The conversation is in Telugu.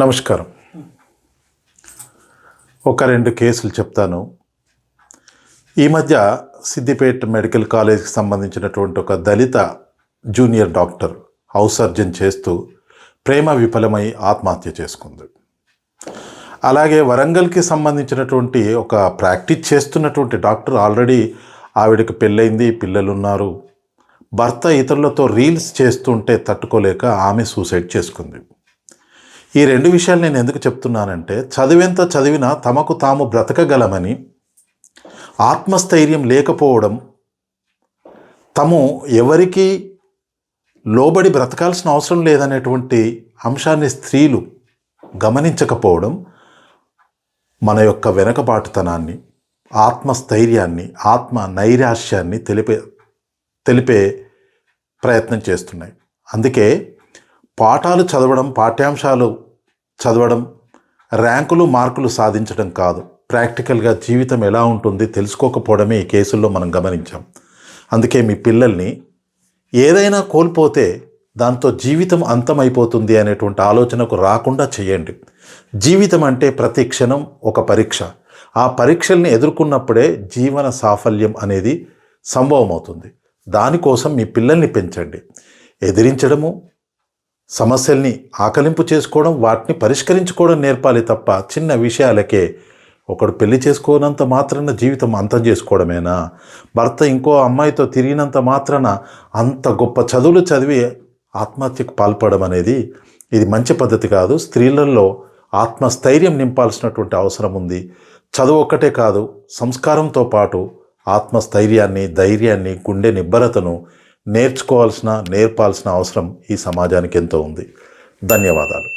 నమస్కారం. ఒక రెండు కేసులు చెప్తాను. ఈ మధ్య సిద్దిపేట మెడికల్ కాలేజ్కి సంబంధించినటువంటి ఒక దళిత జూనియర్ డాక్టర్ హౌస్ సర్జన్ చేస్తూ ప్రేమ విఫలమై ఆత్మహత్య చేసుకుంది. అలాగే వరంగల్కి సంబంధించినటువంటి ఒక ప్రాక్టీస్ చేస్తున్నటువంటి డాక్టర్ ఆల్రెడీ ఆవిడకి పెళ్ళైంది పిల్లలు ఉన్నారు భర్త ఇతరులతో రీల్స్ చేస్తుంటే తట్టుకోలేక ఆమె సూసైడ్ చేసుకుంది. ఈ రెండు విషయాలు నేను ఎందుకు చెప్తున్నానంటే చదివేంత చదివినా తమకు తాము బ్రతకగలమని ఆత్మస్థైర్యం లేకపోవడం తము ఎవరికి లోబడి బ్రతకాల్సిన అవసరం లేదనేటువంటి అంశాన్ని స్త్రీలు గమనించకపోవడం మన యొక్క వెనకబాటుతనాన్ని ఆత్మస్థైర్యాన్ని ఆత్మ నైరాశ్యాన్ని తెలిపే తెలిపే ప్రయత్నం చేస్తున్నాయి. అందుకే పాఠాలు చదవడం పాఠ్యాంశాలు చదవడం ర్యాంకులు మార్కులు సాధించడం కాదు. ప్రాక్టికల్గా జీవితం ఎలా ఉంటుంది తెలుసుకోకపోవడమే ఈ కేసుల్లో మనం గమనించాం. అందుకే మీ పిల్లల్ని ఏదైనా కోల్పోతే దాంతో జీవితం అంతమైపోతుంది అనేటువంటి ఆలోచనకు రాకుండా చేయండి. జీవితం అంటే ప్రతి క్షణం ఒక పరీక్ష. ఆ పరీక్షల్ని ఎదుర్కొన్నప్పుడే జీవన సాఫల్యం అనేది సంభవమవుతుంది. దానికోసం మీ పిల్లల్ని పెంచండి. ఎదిరించడము సమస్యల్ని ఆకలింపు చేసుకోవడం వాటిని పరిష్కరించుకోవడం నేర్పాలి తప్ప చిన్న విషయాలకే ఒకడు పెళ్ళి చేసుకోనంత మాత్రాన జీవితం అంతం చేసుకోవడమేనా? భర్త ఇంకో అమ్మాయితో తిరిగినంత మాత్రాన అంత గొప్ప చదువులు చదివి ఆత్మహత్యకు పాల్పడడం అనేది ఇది మంచి పద్ధతి కాదు. స్త్రీలలో ఆత్మస్థైర్యం నింపాల్సినటువంటి అవసరం ఉంది. చదువు ఒక్కటే కాదు సంస్కారంతో పాటు ఆత్మస్థైర్యాన్ని ధైర్యాన్ని గుండె నిబ్బరతను నేర్చుకోవాల్సిన నేర్పాల్సిన అవసరం ఈ సమాజానికి ఎంతో ఉంది. ధన్యవాదాలు.